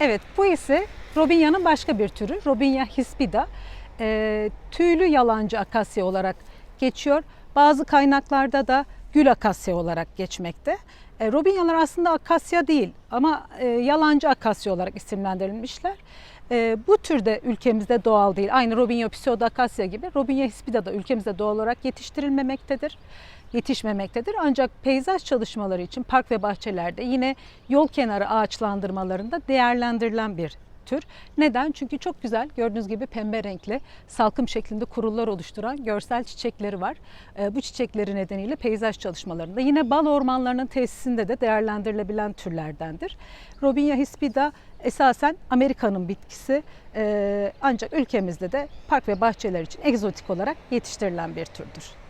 Evet, bu ise Robinya'nın başka bir türü. Robinya hispida. Ee, tüylü yalancı akasya olarak geçiyor. Bazı kaynaklarda da gül akasya olarak geçmekte. E, Robinyalar aslında akasya değil ama e, yalancı akasya olarak isimlendirilmişler. E, bu türde ülkemizde doğal değil. Aynı Robinya pseudakasya gibi Robinya hispida da ülkemizde doğal olarak yetiştirilmemektedir yetişmemektedir. Ancak peyzaj çalışmaları için park ve bahçelerde yine yol kenarı ağaçlandırmalarında değerlendirilen bir tür. Neden? Çünkü çok güzel gördüğünüz gibi pembe renkli salkım şeklinde kurullar oluşturan görsel çiçekleri var. Ee, Bu çiçekleri nedeniyle peyzaj çalışmalarında yine bal ormanlarının tesisinde de değerlendirilebilen türlerdendir. Robinya hispida esasen Amerika'nın bitkisi Ee, ancak ülkemizde de park ve bahçeler için egzotik olarak yetiştirilen bir türdür.